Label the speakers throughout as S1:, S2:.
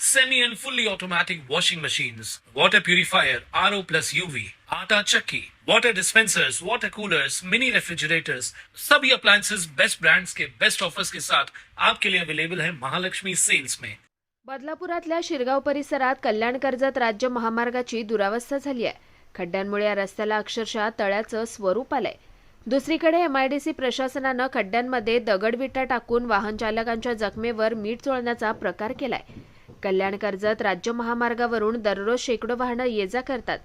S1: semi and fully automatic washing machines, water purifier, RO plus UV, आटा चक्की, water dispensers, water coolers, mini refrigerators, सभी appliances. Best brands के best offers के साथ आपके लिए अवेलेबल है महालक्ष्मी सेल्स में
S2: बदलापुरातल्या शिरगाव परिसरात कल्याण कर्जत राज्य महामार्गाची दुरावस्था झाली आहे. खड्ड्यांमुळे या रस्त्याला अक्षरशः तळ्याचं स्वरूप आलंय. दुसरीकडे एमआयडीसी प्रशासनानं खड्ड्यांमध्ये दगडविटा टाकून वाहन चालकांच्या जखमेवर मीठ चोळण्याचा प्रकार केलाय. कल्याण कर्जत राज्य महामार्गावरून दररोज शेकडो वाहनं ये जा करतात.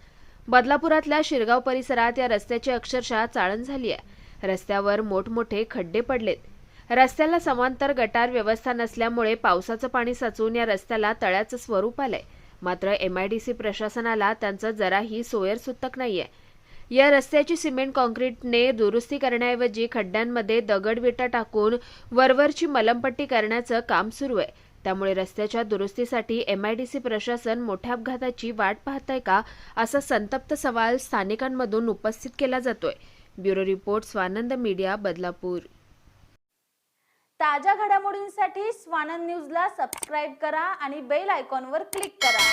S2: बदलापुरातल्या शिरगाव परिसरात या रस्त्याची अक्षरशः चाळण झाली आहे. रस्त्यावर मोठमोठे खड्डे पडलेत. रस्त्याला समांतर गटार व्यवस्था नसल्यामुळे पावसाचं पाणी साचून या रस्त्याला तळ्याचं स्वरूप आलंय. मात्र एमआयडीसी प्रशासनाला त्यांचं जराही सोयर सुतक नाहीये. या रस्त्याची सिमेंट कॉन्क्रीटने दुरुस्ती करण्याऐवजी खड्ड्यांमध्ये दगडविटा टाकून वरवरची मलमपट्टी करण्याचं काम सुरू आहे. त्यामुळे रस्त्याच्या दुरुस्तीसाठी एमआयडीसी प्रशासन मोठ्या अपघाताची वाट पाहतंय का असा संतप्त सवाल स्थानिकांमधून उपस्थित केला जातोय. Bureau report Swanand media Badlapur.
S3: ताज्या घडामोडींसाठी स्वानंद न्यूजला सबस्क्राईब करा आणि बेल आयकॉनवर क्लिक करा.